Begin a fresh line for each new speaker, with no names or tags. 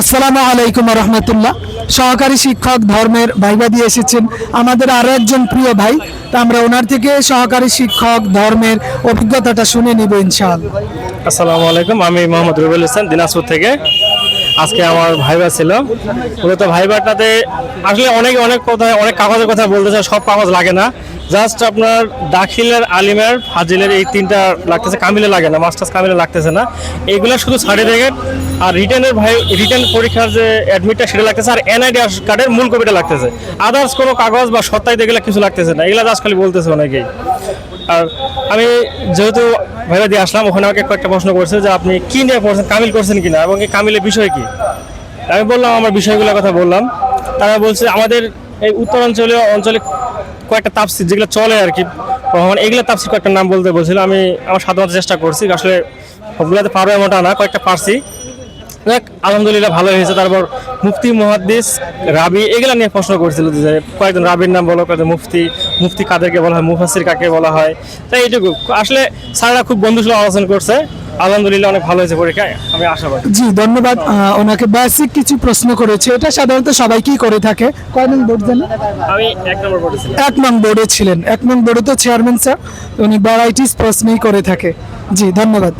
আসসালামু আলাইকুম রহমতুল্লাহ। সহকারী শিক্ষক ধর্মের ভাইবা দিয়ে এসেছেন। আমাদের আরও একজন প্রিয় ভাই, তা আমরা ওনার থেকে সহকারী শিক্ষক ধর্মের অভিজ্ঞতাটা শুনে নিব ইনশাআল্লাহ।
আসসালামু আলাইকুম, আমি মোহাম্মদ রুবেল ইসলাম দিনাজপুর থেকে। আজকে আমার ভাইবা ছিল। মূলত ভাইবাটাতে আসলে অনেক অনেক কথা, অনেক কাগজের কথা বলতে চাই সব কাগজ লাগে না। জাস্ট আপনার দাখিলের আলিমের ফাজিলের এই তিনটা লাগতেছে, কামিলে লাগে না মাস্টার্স কামিলে লাগতেছে না। এইগুলো শুধু সার্টিফিকেট আর রিটার্নের ভাই রিটার্ন পরীক্ষার যে অ্যাডমিটটা সেটা লাগতেছে, আর এনআইডি কার্ডের মূল কপিটা লাগতেছে। আদার্স কোনো কাগজ বা সত্তায় এগুলো কিছু লাগতেছে না, এগুলো জাস্ট খালি বলতেছে অনেকেই। আর আমি যেহেতু ভাইবা দিয়ে আসলাম, ওখানে আমাকে কয়েকটা প্রশ্ন করছে যে আপনি কি নিয়ে পড়ছেন, কামিল করছেন কিনা, এবং এই কামিলের বিষয় কি? আমি বললাম, আমার বিষয়গুলোর কথা বললাম। তারা বলছে, আমাদের এই উত্তরাঞ্চলীয় অঞ্চলে কয়েকটা তাপসির যেগুলো চলে আর কি। রহমান, এগুলো তাপসির কয়েকটা নাম বলতে বলছিল, আমি আমার সাধারণত চেষ্টা করছি। আসলে সবগুলোতে পারব এমনটা না, কয়েকটা পারছি। যাক, আলহামদুলিল্লাহ ভালো হয়েছে। তারপর মুফতি মুহাদ্দিস রাবি এগুলা নিয়ে প্রশ্ন করছিল যে কয়েকজন রাবির নাম বলো কয়েকজন মুফতি মুফতি কাদেরকে বলা হয় মুফাসির কাকে বলা হয়। তাই এইটুকু। আসলে স্যাররা খুব বন্ধু বন্ধুসুলভ আলোচনা করছে। আলহামদুলিল্লাহ অনেক ভালো হয়েছে পরীক্ষায়। আমি আশাবাদী।
জি ধন্যবাদ। ওনাকে বেসিক কিছু প্রশ্ন করেছে। এটা সাধারণত সবাইকেই করে থাকে? কয় নং বোর্ড জানেন?
আমি এক নম্বর পড়েছি
এক নং বোর্ডে ছিলেন। এক নং বোর্ডে তো চেয়ারম্যান স্যার উনি ভ্যারাইটিস প্রশ্নই করে থাকে। জি ধন্যবাদ।